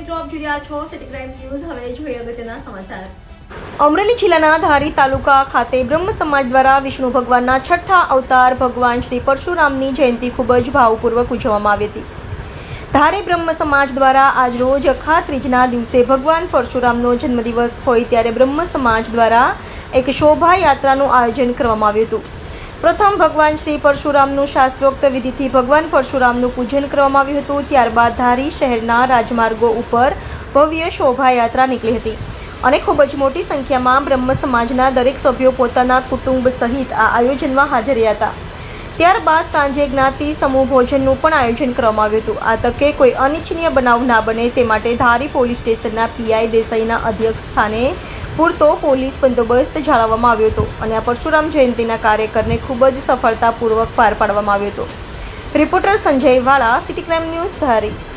મિત્રો અમરેલી જિલ્લાના ધારી તાલુકા ખાતે બ્રહ્મ સમાજ દ્વારા વિષ્ણુ ભગવાનના છઠ્ઠા અવતાર ભગવાન શ્રી પરશુરામની જયંતિ ખૂબ જ ભાવપૂર્વક ઉજવવામાં આવી હતી. ધારે બ્રહ્મ સમાજ દ્વારા આજરોજ અખા ત્રીજના દિવસે ભગવાન પરશુરામનો જન્મદિવસ હોય ત્યારે બ્રહ્મ સમાજ દ્વારા એક શોભાયાત્રાનું આયોજન કરવામાં આવ્યું હતું. પ્રથમ ભગવાન શ્રી પરશુરામનું શાસ્ત્રોક્ત વિધિથી ભગવાન પરશુરામનું પૂજન કરવામાં આવ્યું હતું. ત્યારબાદ ધારી શહેરના રાજમાર્ગો ઉપર ભવ્ય શોભાયાત્રા નીકળી હતી અને ખૂબ જ મોટી સંખ્યામાં બ્રહ્મ સમાજના દરેક સભ્યો પોતાના કુટુંબ સહિત આ આયોજનમાં હાજર રહ્યા હતા. ત્યારબાદ સાંજે જ્ઞાતિ સમૂહ ભોજનનું પણ આયોજન કરવામાં આવ્યું હતું. આ તકે કોઈ અનિચ્છનીય બનાવ ના બને તે માટે ધારી પોલીસ સ્ટેશનના પીઆઈ દેસાઈના અધ્યક્ષ સ્થાને પૂરતો પોલીસ બંદોબસ્ત જાળવવામાં આવ્યો હતો અને આ પરશુરામ જયંતિના કાર્યકરને ખૂબ જ સફળતાપૂર્વક પાર પાડવામાં આવ્યો હતો. રિપોર્ટર સંજય વાળા, સિટી ક્રાઇમ ન્યૂઝ ધારી.